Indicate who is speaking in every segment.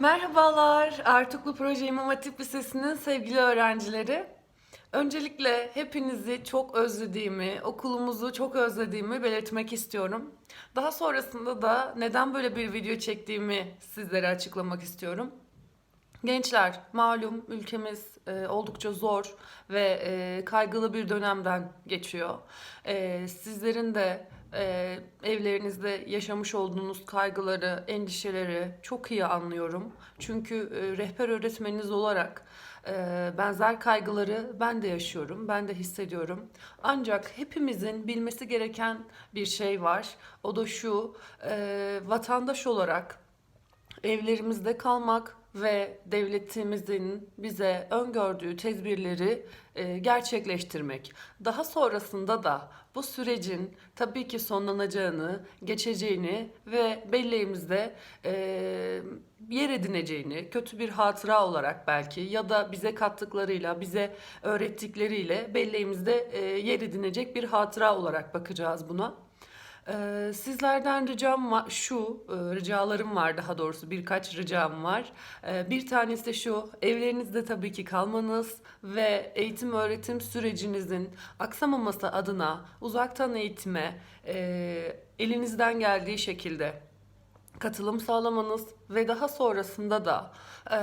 Speaker 1: Merhabalar, Artuklu Proje İmam Hatip Lisesi'nin sevgili öğrencileri. Öncelikle hepinizi çok özlediğimi, okulumuzu çok özlediğimi belirtmek istiyorum. Daha sonrasında da neden böyle bir video çektiğimi sizlere açıklamak istiyorum. Gençler, malum ülkemiz e, oldukça zor ve e, kaygılı bir dönemden geçiyor. E, sizlerin de e, evlerinizde yaşamış olduğunuz kaygıları, endişeleri çok iyi anlıyorum. Çünkü e, rehber öğretmeniniz olarak e, benzer kaygıları ben de yaşıyorum, ben de hissediyorum. Ancak hepimizin bilmesi gereken bir şey var. O da şu, e, vatandaş olarak evlerimizde kalmak ve devletimizin bize öngördüğü tedbirleri e, gerçekleştirmek. Daha sonrasında da bu sürecin tabii ki sonlanacağını, geçeceğini ve belleğimizde e, yer edineceğini, kötü bir hatıra olarak belki ya da bize kattıklarıyla, bize öğrettikleriyle belleğimizde e, yer edinecek bir hatıra olarak bakacağız buna. Ee, sizlerden ricam var, şu, e, ricalarım var daha doğrusu birkaç ricam var. Ee, bir tanesi de şu, evlerinizde tabii ki kalmanız ve eğitim öğretim sürecinizin aksamaması adına uzaktan eğitime e, elinizden geldiği şekilde katılım sağlamanız ve daha sonrasında da e,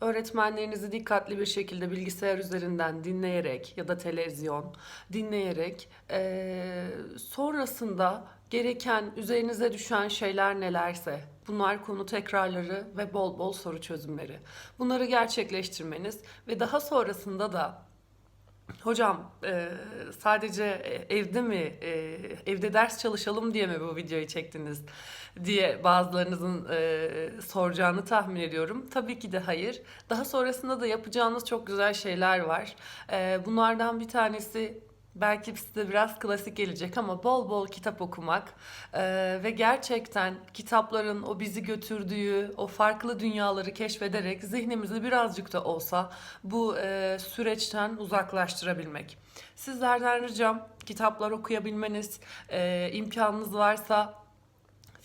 Speaker 1: öğretmenlerinizi dikkatli bir şekilde bilgisayar üzerinden dinleyerek ya da televizyon dinleyerek e, sonrasında gereken üzerinize düşen şeyler nelerse bunlar konu tekrarları ve bol bol soru çözümleri. Bunları gerçekleştirmeniz ve daha sonrasında da Hocam e, sadece e, evde mi e, evde ders çalışalım diye mi bu videoyu çektiniz diye bazılarınızın e, soracağını tahmin ediyorum. Tabii ki de hayır. Daha sonrasında da yapacağınız çok güzel şeyler var. E, bunlardan bir tanesi belki size biraz klasik gelecek ama bol bol kitap okumak e, ve gerçekten kitapların o bizi götürdüğü o farklı dünyaları keşfederek zihnimizi birazcık da olsa bu e, süreçten uzaklaştırabilmek. Sizlerden ricam kitaplar okuyabilmeniz, e, imkanınız varsa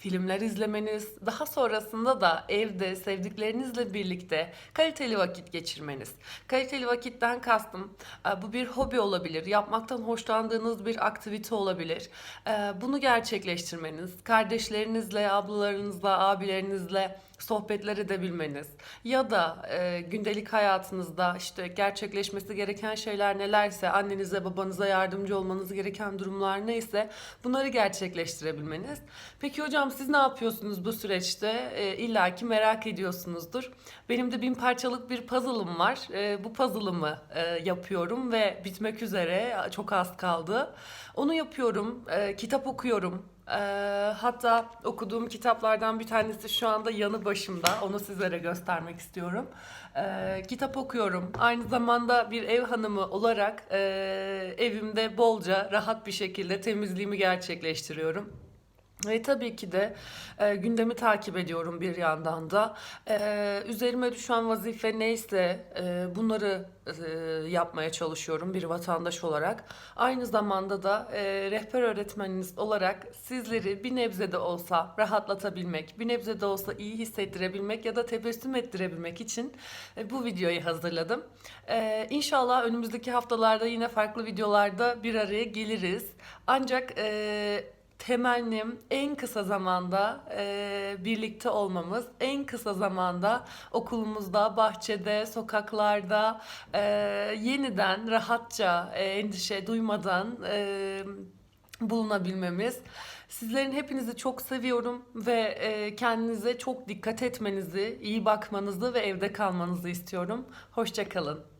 Speaker 1: filmler izlemeniz, daha sonrasında da evde sevdiklerinizle birlikte kaliteli vakit geçirmeniz. Kaliteli vakitten kastım e, bu bir hobi olabilir, yapmaktan hoşlandığınız bir aktivite olabilir. E, Bunu gerçekleştirmeniz, kardeşlerinizle, ablalarınızla, abilerinizle sohbetler edebilmeniz ya da e, gündelik hayatınızda işte gerçekleşmesi gereken şeyler nelerse annenize babanıza yardımcı olmanız gereken durumlar neyse bunları gerçekleştirebilmeniz. Peki hocam siz ne yapıyorsunuz bu süreçte? E, İlla ki merak ediyorsunuzdur. Benim de bin parçalık bir puzzle'ım var. E, bu puzzle'ımı e, yapıyorum ve bitmek üzere çok az kaldı. Onu yapıyorum, e, kitap okuyorum. Ee, hatta okuduğum kitaplardan bir tanesi şu anda yanı başımda. Onu sizlere göstermek istiyorum. Ee, kitap okuyorum. Aynı zamanda bir ev hanımı olarak e, evimde bolca rahat bir şekilde temizliğimi gerçekleştiriyorum. Ve tabii ki de e, gündemi takip ediyorum bir yandan da. E, üzerime düşen vazife neyse e, bunları e, yapmaya çalışıyorum bir vatandaş olarak. Aynı zamanda da e, rehber öğretmeniniz olarak sizleri bir nebze de olsa rahatlatabilmek, bir nebze de olsa iyi hissettirebilmek ya da tebessüm ettirebilmek için e, bu videoyu hazırladım. E, İnşallah önümüzdeki haftalarda yine farklı videolarda bir araya geliriz. Ancak e, temennim en kısa zamanda e, birlikte olmamız, en kısa zamanda okulumuzda, bahçede, sokaklarda e, yeniden rahatça e, endişe duymadan e, bulunabilmemiz. Sizlerin hepinizi çok seviyorum ve e, kendinize çok dikkat etmenizi, iyi bakmanızı ve evde kalmanızı istiyorum. Hoşça kalın.